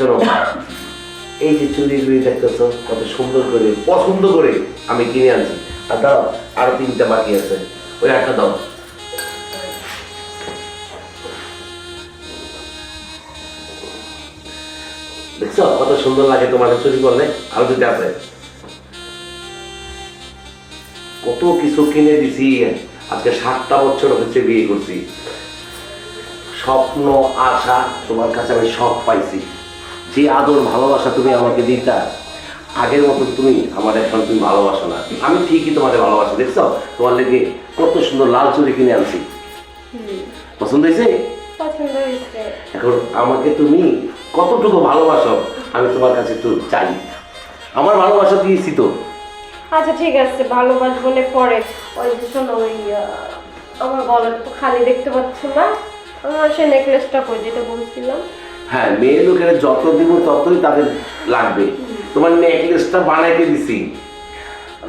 শোনো এই যে দেখতেছো, কত সুন্দর করে, পছন্দ করে আমি কিনে আনছি। আর দাও আরও তিনটা বাকি আছে। ওই একটা দাও। কত সুন্দর লাগে তোমাকে চুরি করলে? আরও দুটো আছে। কত কিছু কিনে দিছি। আজকে সাতটা বছর হচ্ছে বিয়ে করছি। স্বপ্ন, আশা, তোমার কাছে আমি সব পাইছি। যে আদর ভালোবাসা তুমি আমাকে দিতা আগের মতো তুমি আমার এখন তুমি ভালোবাসো না। আমি ঠিকই তোমাকে ভালোবাসি দেখছ? তোমার লেগে কত সুন্দর লাল চুরি কিনে আনছি। পছন্দ হয়েছে? এখন আমাকে তুমি কতটুকু ভালোবাসো আমি তোমার কাছে একটু চাই। আমার ভালোবাসা দিয়েছি তো। আচ্ছা ঠিক আছে ভালোবাসবো না পরে। ওই যে শোনো ওই আমার গলাটা তো খালি দেখতে পাচ্ছ না। আমার সেই নেকলেসটা কই যেটা বলছিলাম? হ্যাঁ মেয়ে লোকেরা যত দিব ততই তাদের লাগবে। তোমার নেকলেসটা বানাইতে দিছি।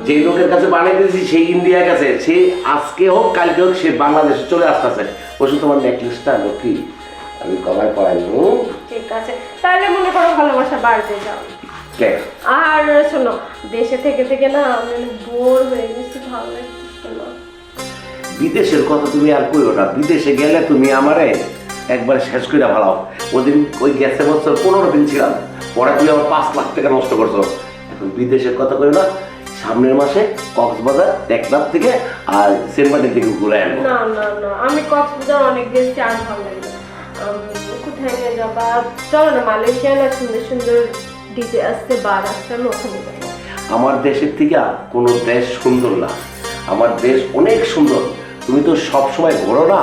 যে লোকের কাছে বানাইতে দিছি সেই ইন্ডিয়ার কাছে। সে আজকে হোক কালকে হোক সে বাংলাদেশে চলে আসতেছে। বসে তোমার নেকলেসটা লক্ষ্মী আমি গলায় পড়াই ঠিক আছে। তাহলে মনে করো ভালোবাসা বাড়তে যাও। আর শোনো দেশে থেকে থেকে না আমি বোর হয়ে গেছি ভালো লাগতেছে না। বিদেশের কথা তুমি আর কইও না। বিদেশে গেলে তুমি আমারে একবার শেষ করে ভালাও। ওদিন ওই গেছে বছর পনেরো দিন ছিলাম। পরে তুমি আমার পাঁচ লাখ টাকা নষ্ট করছ। এখন বিদেশের কথা কই না সামনের মাসে কক্সবাজার টেকনাফ থেকে আর সেন্টমার্টিন থেকে ঘুরে আনব না না না আমি কক্সবাজার অনেক গেছি আর ভালো লাগে কোথায় নিয়ে যাবা? চলো না মালয়েশিয়া না সুন্দর সুন্দর ডিজে আসছে বার আসছে আমি ওখানে যাব আমার দেশের থেকে কোনো দেশ সুন্দর না। আমার দেশ অনেক সুন্দর। তুমি তো সব সময় ঘোরো না।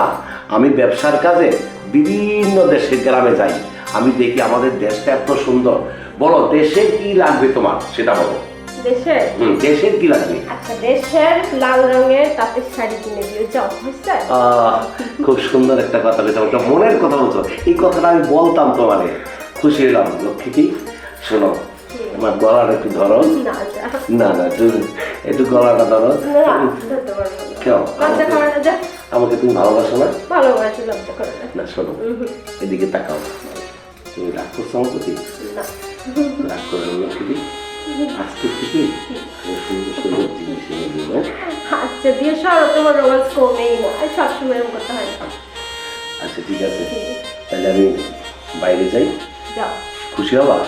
আমি ব্যবসার কাজে বিভিন্ন দেশের গ্রামে যাই আমি দেখি আমাদের দেশটা এত সুন্দর। বলো দেশের কি লাগবে তোমার? সেটা বলো। দেশে? হুম, দেশের কি লাগবে? আচ্ছা দেশের লাল রঙের তাঁতের শাড়ি কিনে দিও যাও খুব সুন্দর একটা কথা বলছো একটা মনের কথা বলছো। এই কথাটা আমি বলতাম তোমারে। খুশি হলাম লক্ষ্মী শোনো আমার গলাটা একটু ধরো। না না একটু গলাটা ধরো। কেন? আমাকে তুমি ভালোবাসো না? ভালোবাসি লজ্জা না না। শোনো এদিকে তাকাও। তুমি রাগ করছ আমার প্রতি? রাগ করে লক্ষ্মী আজকে থেকে সুন্দর সুন্দর জিনিস এনে দিব? আচ্ছা দিয়ে সরো তোমার রোমান্স কমেই না। সবসময় এরকম করতে হয় আচ্ছা ঠিক আছে। তাহলে আমি বাইরে যাই। যাও। খুশি হবা?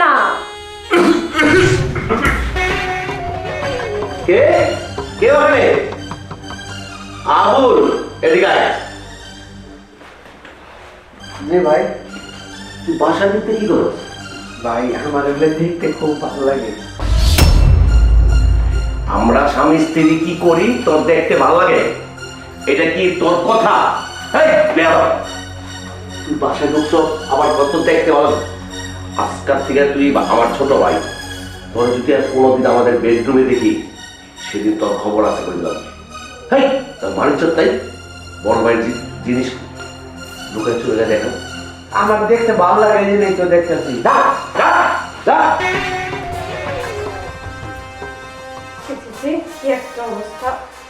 না। কে? কে ওখানে আবুল এদিকে আয়। জি ভাই তুই বাসা দিতে কি ভাই আমার এগুলো দেখতে খুব ভালো লাগে। আমরা স্বামী স্ত্রী কি করি? তোর দেখতে ভালো লাগে? এটা কি তোর কথা? তুই বাসায় ঢুকছ আবার কত দেখতে ভালো আজকাল থেকে তুই আমার ছোট ভাই তোর যদি আর কোনোদিন আমাদের বেডরুমে দেখি সেদিন তোর খবর আছে করে দিলাম হ্যাঁ তোর মানুষ তাই বড় ভাইয়ের জিনিস ঢুকে চলে দেখো। আমার দেখতে ভালো লাগে এই জন্যই তো দেখতেছি।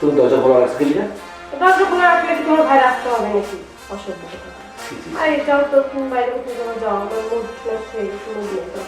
তুমি দরজা খোলা না দরজা খোলা রাখলে কি তোমার ভাই আসতে হবে নাকি? অসভ্য। আর এটাও তো তুমি বাইরে কোথাও যাওয়া যাও আমার মুড নষ্ট শুনে নেই তো।